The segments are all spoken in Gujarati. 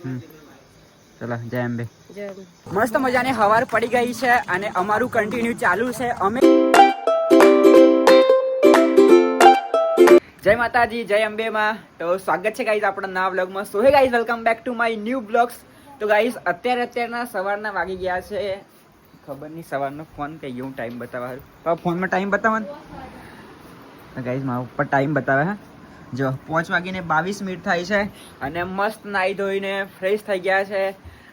હમ. ચલો જય અંબે. મસ્ત મજાની હવાર પડી ગઈ છે અને અમારું કન્ટિન્યુ ચાલુ છે. અમે જય માતાજી જય અંબે માં તો સ્વાગત છે ગાઈઝ આપણા નવા બ્લોગમાં so hey guys welcome back to my new blogs તો ગાઈઝ અત્યારે અત્યારના સવારના વાગી ગયા છે. ખબર નહીં સવારનો ફોન કઈ ગયો ટાઈમ બતાવવા ફોનમાં ટાઈમ બતાવવાનું? ગાઈઝ મારા ઉપર ટાઈમ બતાવે હા. જો, પાંચ વાગીને બાવીસ મિનિટ થાય છે અને મસ્ત નાહી ધોઈને ફ્રેશ થઈ ગયા છે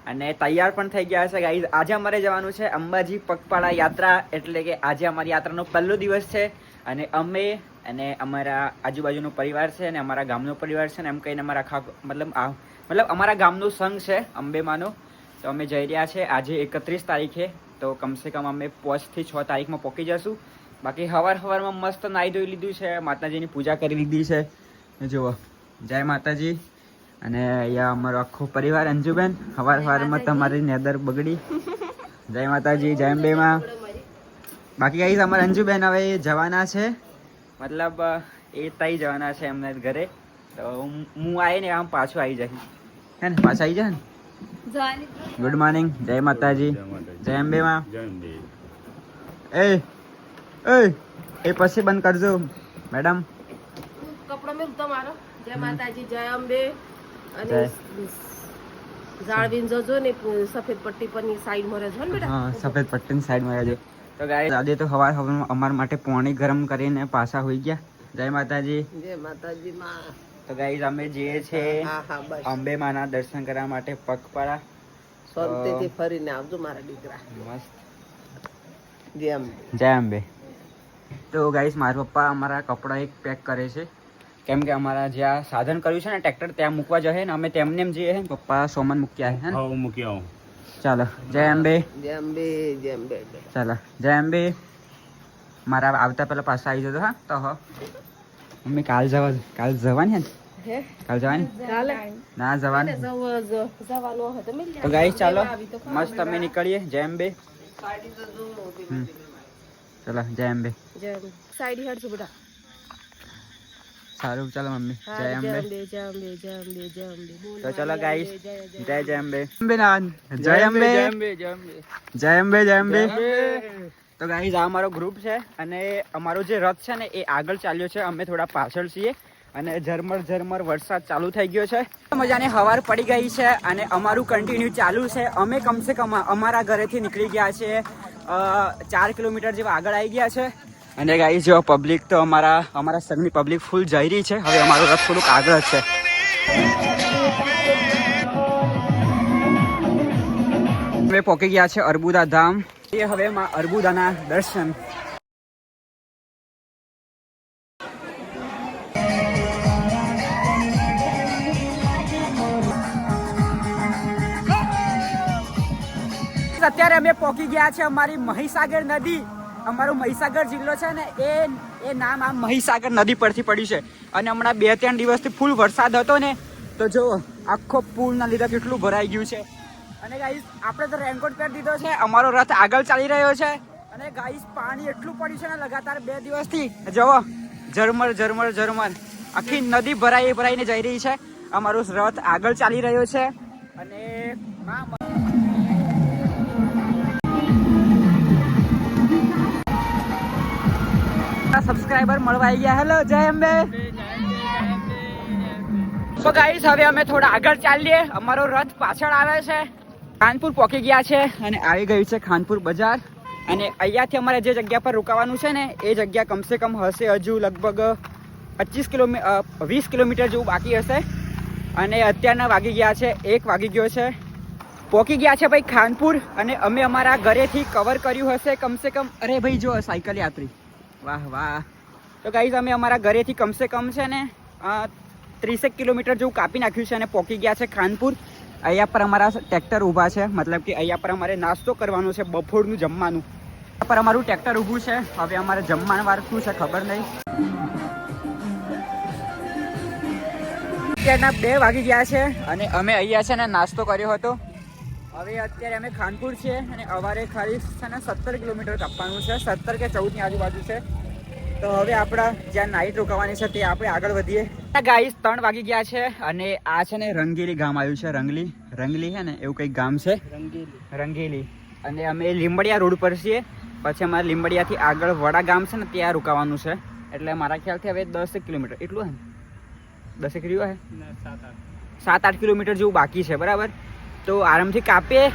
અને તૈયાર પણ થઈ ગયા છે. ગાઈઝ આજે અમારે જવાનું છે અંબાજી પગપાળા યાત્રા, એટલે કે આજે અમારી યાત્રાનો પહેલો દિવસ છે અને અમે અને અમારા આજુબાજુનો પરિવાર છે અને અમારા ગામનો પરિવાર છે ને એમ કહીને અમારા આખા મતલબ આ, મતલબ અમારા ગામનો સંઘ છે, અંબેમાનો. તો અમે જઈ રહ્યા છે આજે એકત્રીસ તારીખે. તો કમસે કમ અમે પાંચથી છ તારીખમાં પહોંચી જશું. બાકી હવાર હવારમાં મસ્ત નાહી ધોઈ લીધું છે, માતાજીની પૂજા કરી લીધી છે. જુઓ. જય માતાજી. અને અહીંયા અમારો આખો પરિવાર અંજુબેન સવાર સવારમાં તમારી નેદર બગડી. જય માતાજી જય અંબેમાં. બાકી કઈ અમારે અંજુબેન હવે જવાના છે. મતલબ એ તઈ જવાના છે એમને ઘરે. તો હું હું આવી ને આમ પાછું આવી જાય હે ને પાછા આવી જાય ને. ગુડ મોર્નિંગ જય માતાજી. જય અંબેમાં. એ એ એ પછી બંધ કરજો મેડમ. કપડો તમારો. જય માતાજી જય અંબે. અને જાળવીને જજો ને સફેદ પટ્ટી પરની સાઈડમાં રહેજો ને બેટા. હા સફેદ પટ્ટીની સાઈડમાં રહેજો. તો ગાય આજે તો હવાર હવારમાં અમારા માટે પાણી ગરમ કરીને પાછા હોઈ ગયા. જય માતાજી. જય માતાજી માં. તો ગાઈઝ અમે જઈએ છે હા હા બસ. અંબે માના દર્શન કરવા માટે પગપાળા. શાંતિથી ફરીને આવજો મારા દીકરા. મસ્ત. જય અંબે. જય અંબે. તો ગાઈસ મારા પપ્પા અમારા કપડાં એક પેક કરે છે. કેમ કે અમારા જ્યાં સાધન કર્યું છે ને ટ્રેક્ટર ત્યાં મૂકવા જશે ને અમે તેમને એમ જઈએ ને પપ્પા સોમન મૂક્યા છે મૂકી આવું. ચાલો જય અંબે. જય અંબે જય અંબે ચાલો જય અંબે. મારા આવતા પહેલા પાછા આવી જતો હા તો હો. મમ્મી કાલ જવા કાલ જવાની હે કાલ જવાની? ના જવાની. જવ- જવાનું તો ગાઈસ ચાલો. મસ્ત અમે નીકળીએ. જય અંબે. હમ. ચાલો જય અંબે. જય સાઈડ હેડ બેટા સારું ચાલો મમ્મી જય અંબે અંબે જય અંબે જય અંબે જય અંબે તો ચલો ગાઈસ જય જય અંબે અંબે નાન જય અંબે જય અંબે જય અંબે તો ગાઈસ આ અમારો ગ્રુપ છે અને અમારો જે રથ છે ને એ આગળ ચાલ્યો છે. અમે થોડા પાછળ છીએ અને ઝરમર ઝરમર વરસાદ ચાલુ થઈ ગયો છે. મજાની હવાર પડી ગઈ છે અને અમારું કન્ટિન્યુ ચાલુ છે. અમે કમસે કમ અમારા ઘરેથી નીકળી ગયા છે ચાર કિલોમીટર જેવા આગળ આવી ગયા છે. અને ગાઈ જો પબ્લિક તો અમારા અમારા સંઘની પબ્લિક ફૂલ જઈ રહી છે. હવે અમારો રથ થોડુંક આગળ છે. હવે પહોંચી ગયા છે અર્બુદા ધામ. એ હવે અર્બુદાના દર્શન. અત્યારે અમે પહોંચી ગયા છે અમારી મહીસાગર નદી. અમારો મહીસાગર જિલ્લો છે ને, એ એ નામ આ મહીસાગર નદી પરથી પડ્યું છે. અને હમણાં બે ત્રણ દિવસથી ફૂલ વરસાદ હતો ને, તો જો, આખો પુલના લીધે કેટલું ભરાઈ ગયું છે. અને ગાઈસ આપણે તો રેનકોટ પહેરી દીધો છે, અમારો રથ આગળ ચાલી રહ્યો છે. અને ગાઈસ પાણી એટલું પડ્યું છે ને લગાતાર બે દિવસથી. જુઓ, ઝરમર ઝરમર ઝરમર. આખી નદી ભરાઈ ભરાઈને જઈ રહી છે. અમારો રથ આગળ ચાલી રહ્યો છે. અને માં સબસ્ક્રાઇબર મળવા આવી ગયા. હેલો જય અંબે. તો ગાઈસ હવે અમે થોડા આગળ ચાલીએ. અમારો રથ પાછળ આવે છે. ખાનપુર પહોંચી ગયા છે અને આવી ગયું છે ખાનપુર બજાર. અને અહીંયાથી અમારે જે જગ્યા પર રોકાવાનું છે ને, એ જગ્યા કમસે કમ હશે હજુ લગભગ પચીસ કિલોમી વીસ કિલોમીટર જેવું બાકી હશે. અને અત્યારના વાગી ગયા છે, એક વાગી ગયો છે. પહોંચી ગયા છે ભાઈ ખાનપુર અને અમે અમારા ઘરેથી કવર કર્યું હશે કમસે કમ. અરે ભાઈ, જો સાયકલ યાત્રી. વાહ વાહ. તો ગાઈઝ અમે અમારા ઘરેથી કમસે કમ છે ને ત્રીસેક કિલોમીટર જેવું કાપી નાખ્યું છે અને પોકી ગયા છે ખાનપુર. અહીંયા પર અમારા ટ્રેક્ટર ઊભા છે. મતલબ કે અહીંયા પર અમારે નાસ્તો કરવાનો છે બફોરનું જમવાનું. અહીંયા પર અમારું ટ્રેક્ટર ઊભું છે. હવે અમારે જમવાનું શું છે, ખબર નહીં. અત્યારના બે વાગી ગયા છે અને અમે અહીંયા છે ને નાસ્તો કર્યો હતો. હવે અત્યારે અમે ખાનપુર છીએ અને અવારે ખાલી છે ને સત્તર કિલોમીટર કાપવાનું છે. સત્તર કે ચૌદની આજુબાજુ છે. તો હવે આપણા જ્યાં નાઇટ રોકાવાની છે તે આપણે આગળ વધીએ. ગાઈસ ત્રણ વાગી ગયા છે અને આ છે ને રંગીલી ગામ આવ્યું છે રંગલી રંગલી છે ને એવું કંઈક ગામ છે. રંગીલી. અને અમે લીંબડિયા રોડ પર છીએ. પછી અમારે લીંબડિયાથી આગળ વડા ગામ છે ને ત્યાં રોકાવાનું છે. એટલે મારા ખ્યાલથી હવે દસ કિલોમીટર. એટલું હે દસેક રહ્યું હે? સાત આઠ કિલોમીટર જેવું બાકી છે બરાબર? તો આરામથી કાપીએ.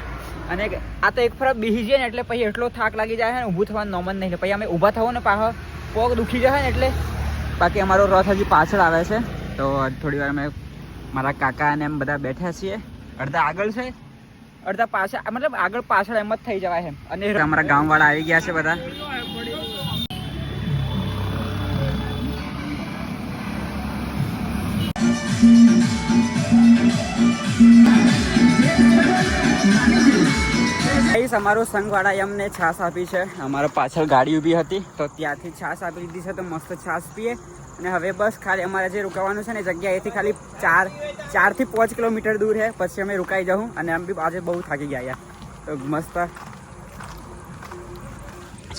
અને આ તો એક ફરક બીજી જાય ને એટલે પછી એટલો થાક લાગી જાય છે ને, ઊભું થવાનું નોમન નહીં પછી અમે ઊભા થવું ને પાછો પગ દુખી જાય ને એટલે બાકી અમારો રથ હજી પાછળ આવે છે. તો થોડી વાર અમે મારા કાકા અને એમ બધા બેઠા છીએ. અડધા આગળ છે, અડધા પાછળ મતલબ આગળ પાછળ એમ જ થઈ જવાય એમ અને અમારા ગામવાળા આવી ગયા છે બધા. ગાઈસ અમારો સંઘવાળાએ અમને છાશ આપી છે. અમારા પાછળ ગાડી ઊભી હતી. તો ત્યાંથી છાશ આપી દીધી છે તો મસ્ત છાશ પીએ. અને હવે બસ ખાલી અમારે જે રોકાવાનું છે ને જગ્યા એથી ખાલી ચાર ચારથી પાંચ કિલોમીટર દૂર છે. પછી અમે રોકાઈ જાઉં અને આમ બી આજે બહુ થાકી ગયા તો મસ્ત.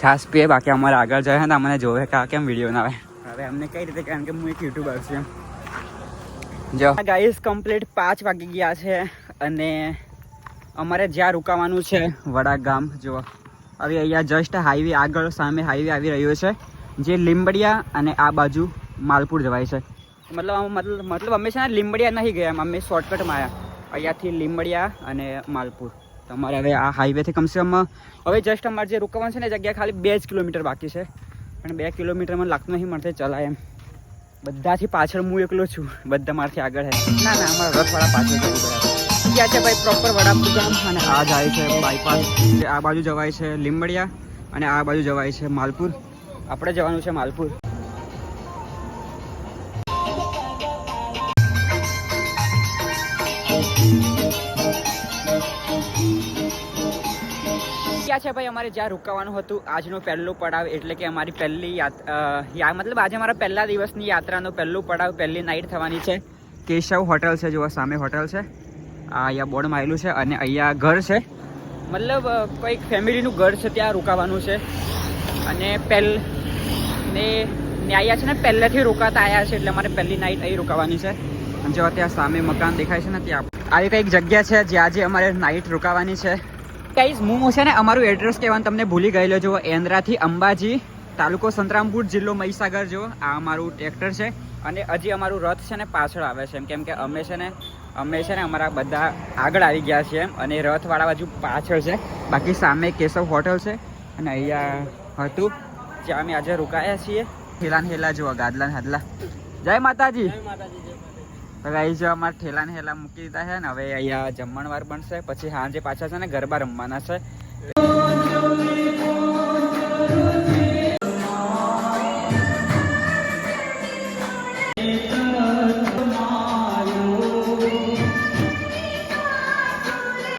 છાશ પીએ બાકી અમારે આગળ જાય ને અમને જોવે કે કેમ વીડિયો ના આવે હવે અમને કઈ રીતે કારણ કે હું એક યુટ્યુબર છું જો. ગાઈસ કમ્પ્લીટ પાંચ વાગી ગયા છે અને અમારે જ્યાં રોકાવાનું છે, વડા ગામ જો હવે અહીંયા જસ્ટ હાઈવે આગળ સામે હાઈવે આવી રહ્યો છે, જે લીંબડિયા અને આ બાજુ માલપુર જવાય છે. મતલબ મતલબ મતલબ અમે છે લીંબડિયા નહીં ગયા, અમે શોર્ટકટમાં આવ્યા અહીંયાથી લીંબડિયા અને માલપુર. તમારે હવે આ હાઈવેથી કમસે કમ, હવે જસ્ટ અમારે જે રોકાવાનું છે ને જગ્યા ખાલી બે જ કિલોમીટર બાકી છે. પણ બે કિલોમીટરમાં લાગતું નહીં મળશે ચલાય એમ. બધાથી પાછળ હું એકલો છું, બધા મારાથી આગળ છે ના ના, અમારા રથવાળા પાછળ બરાબર ક્યાં છે ભાઈ પ્રોપર વડાપુર અને આ જાય છે બાયપાસ આ બાજુ જવાય છે લીંબડિયા અને આ બાજુ જવાય છે માલપુર. આપણે જવાનું છે માલપુર. ક્યાં છે ભાઈ અમારે? જ્યાં રોકાવાનું હતું આજનો પહેલો પડાવ એટલે કે અમારી પહેલી યા મતલબ આજે અમારા પહેલા દિવસની યાત્રાનો પહેલો પડાવ પહેલી નાઇટ થવાની છે. કેશવ હોટલ છે જોવા સામે હોટલ છે. આ અહીંયા બોર્ડમાં આવેલું છે અને અહીંયા ઘર છે. મતલબ કંઈક ફેમિલીનું ઘર છે ત્યાં રોકાવાનું છે. અને પહેલ ને અહીંયા છે ને પહેલેથી રોકાતા આવ્યા છે એટલે અમારે પહેલી નાઇટ અહીં રોકાવાની છે. અને જો ત્યાં સામે મકાન દેખાય છે ને ત્યાં આવી કંઈક જગ્યા છે જ્યાં આજે અમારે નાઇટ રોકાવાની છે. કઈ હું છે ને અમારું એડ્રેસ કહેવાનું તમને ભૂલી ગયેલો જો એન્દ્રાથી અંબાજી તાલુકો સંતરામપુર જિલ્લો મહીસાગર જો આ અમારું ટ્રેક્ટર છે અને હજી અમારું રથ છે ને પાછળ આવે છે. કેમ કે અમે છે ને અમે છે ને અમારા બધા આગળ આવી ગયા છે એમ અને રથવાળા બાજુ પાછળ છે. બાકી સામે કેશવ હોટલ છે અને અહીંયા હતું જ્યાં અમે આજે રોકાયા છીએ. ઠેલા હેલા જુઓ ગાદલા હાદલા જય માતાજી. ભાઈ જો અમારે ઠેલા હેલા મૂકી દીધા છે ને હવે અહીંયા જમણવાર બનશે. પછી સાંજે પાછા છે ને ગરબા રમવાના છે.